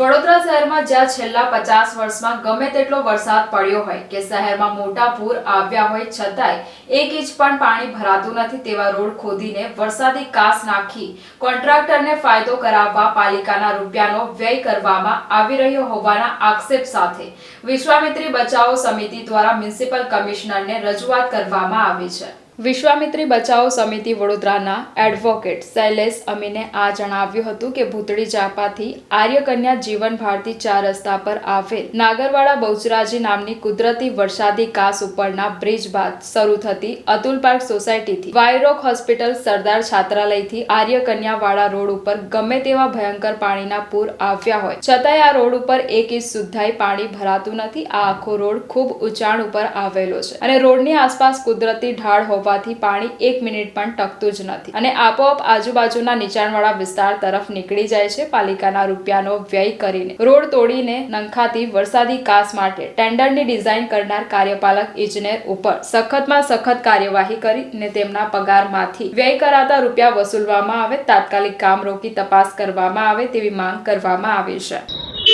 વડોદરા શહેરમાં જ્યાં છેલ્લા પચાસ વર્ષમાં ગમે તેટલો વરસાદ પડ્યો હોય કે શહેરમાં મોટા પૂર આવ્યા હોય છતાંય એક ઇંચ પણ પાણી ભરાતું નથી તેવા રોડ ખોદીને વરસાદી કાસ નાખી કોન્ટ્રાક્ટરને ફાયદો કરાવવા પાલિકાના રૂપિયાનો વ્યય કરવામાં આવી રહ્યો હોવાના આક્ષેપ સાથે વિશ્વામિત્રી બચાવો સમિતિ દ્વારા મ્યુનિસિપલ કમિશનરને રજૂઆત કરવામાં આવી છે. વિશ્વામિત્રી બચાવ સમિતિ વડોદરાના એડવોકેટ શૈલેષ અમીને આ જણાવ્યું હતું કે ભૂતળી જાપાથી આર્યકન્યા જીવન ભારતી ચાર રસ્તા પર આવેલ નાગરવાડા બહુચરાજી નામની કુદરતી વરસાદી કાસ ઉપરના બ્રિજ બાદ શરૂ થતી અતુલ પાર્ક સોસાયટીથી વાયરોક હોસ્પિટલ સરદાર છાત્રાલયથી આર્યકન્યાવાળા રોડ ઉપર ગમે તેવા ભયંકર પાણીના પૂર આવ્યા હોય. છતાંય આ રોડ ઉપર એક ઇંચ સુદ્ધાય પાણી ભરાતું નથી. આ આખો રોડ ખૂબ ઊંચાણ ઉપર આવેલો છે અને રોડની આસપાસ કુદરતી ઢાળ હોવાથી પાણી એક મિનિટ પણ ટકતું જ નથી. અને આપોઆપ આજુબાજુના નીચાણવાળા વિસ્તાર તરફ નીકળી જાય છે પાલિકાના રૂપિયાનો વ્યય કરીને. રોડ તોડીને નંખાતી વરસાદી કાસ માટે ટેન્ડરની ડિઝાઇન કરનાર કાર્યપાલક ઇજનેર ઉપર સખતમાં સખત કાર્યવાહી કરીને તેમના પગારમાંથી વ્યય કરાતા રૂપિયા વસૂલવામાં આવે, તાત્કાલિક કામ રોકી તપાસ કરવામાં આવે તેવી માંગ કરવામાં આવી છે.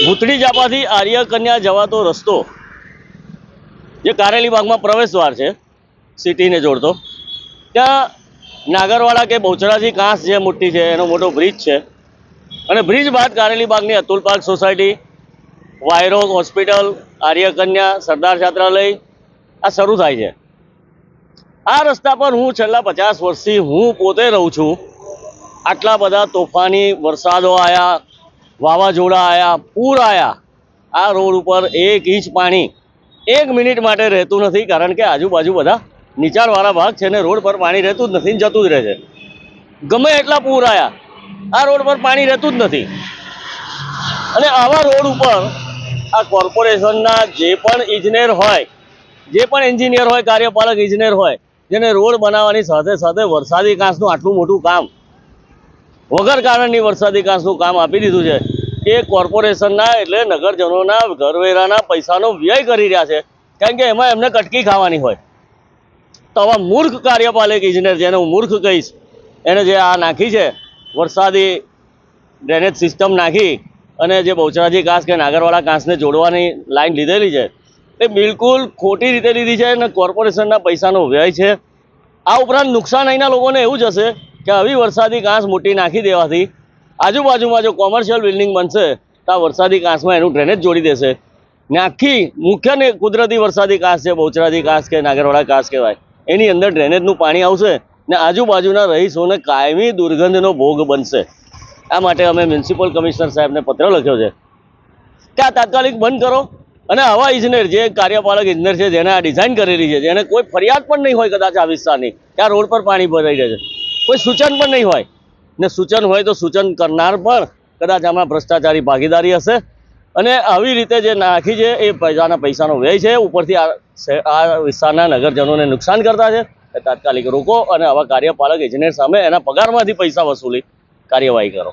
ભૂતળી જાપાથી આર્ય કન્યા જવાતો રસ્તો, જે કારેલી બાગમાં પ્રવેશદ્વાર છે સિટીને જોડતો. ત્યાં નાગરવાડા કે બહુચરાજી કાંસ જે મોટી છે, એનો મોટો બ્રિજ છે. અને બ્રિજ બાદ કારેલી બાગની અતુલ પાર્ક સોસાયટી વાયરોગ હોસ્પિટલ, આર્યકન્યા, સરદાર છાત્રાલય, આ શરૂ થાય છે. આ રસ્તા પર હું છેલ્લા પચાસ વર્ષથી હું પોતે રહું છું. આટલા બધા તોફાની વરસાદો આવ્યા વાવાઝોડા આવ્યા પૂર આવ્યા આ રોડ ઉપર એક ઇંચ પાણી એક મિનિટ માટે રહેતું નથી, કારણ કે આજુબાજુ બધા નીચાણવાળા ભાગ છે ને રોડ પર પાણી રહેતું જ નથી જતું જ રહે છે. ગમે એટલા પૂર આવ્યા આ રોડ પર પાણી રહેતું જ નથી. અને આવા રોડ ઉપર આ કોર્પોરેશનના જે પણ ઇજનેર હોય, જે પણ એન્જિનિયર હોય, કાર્યપાલક ઇજનેર હોય, જેને રોડ બનાવવાની સાથે સાથે વરસાદી કાંસનું આટલું મોટું કામ, વગર કારણની વરસાદી કાંસનું કામ આપી દીધું છે એ કોર્પોરેશનના એટલે નગરજનોના ઘરવેરાના પૈસાનો વ્યય કરી રહ્યા છે. કારણ કે એમાં એમને કટકી ખાવાની હોય. તો આવા મૂર્ખ કાર્યપાલક ઇજનેર જેને હું મૂર્ખ કહીશ. એને જે આ નાખી છે, વરસાદી ડ્રેનેજ સિસ્ટમ નાખી અને જે બહુચરાજી કાંસ કે નાગરવાડા કાંસને જોડવાની લાઈન લીધેલી છે, એ બિલકુલ ખોટી રીતે લીધી છે અને કોર્પોરેશનના પૈસાનો વ્યય છે. આ ઉપરાંત નુકસાન અહીંના લોકોને એવું જ હશે કે આવી વરસાદી કાંસ મોટી નાખી દેવાથી આજુબાજુમાં જો કોમર્શિયલ બિલ્ડિંગ બનશે, તો આ વરસાદી કાંસમાં એનું ડ્રેનેજ જોડી દેશે. ને આખી મુખ્ય ને કુદરતી વરસાદી કાંસ છે, બહુચરાજી કાંસ કે નાગરવાડા કાંસ કહેવાય. એની અંદર ડ્રેનેજનું પાણી આવશે ને આજુબાજુના રહીશોને કાયમી દુર્ગંધનો ભોગ બનશે. આ માટે અમે મ્યુનિસિપલ કમિશનર સાહેબને પત્ર લખ્યો છે કે આ તાત્કાલિક બંધ કરો અને આવા ઇજનેર જે કાર્યપાલક ઇજનેર છે જેને આ ડિઝાઇન કરેલી છે, જેને કોઈ ફરિયાદ પણ નહીં હોય કદાચ આ વિસ્તારની કે આ રોડ પર પાણી ભરાઈ રહે છે, કોઈ સૂચન પણ નહીં હોય. ને સૂચન હોય તો સૂચન કરનાર પણ કદાચ આમાં ભ્રષ્ટાચારી ભાગીદારી હશે અને આવી રીતે જે નાખી છે, એ પૈસાના પૈસાનો વ્યય છે. ઉપરથી આ વિસ્તારના નગરજનોને નુકસાન કરતા છે. તાત્કાલિક રોકો અને આવા કાર્યપાલક ઇજનેર સામે એના પગારમાંથી પૈસા વસૂલી કાર્યવાહી કરો.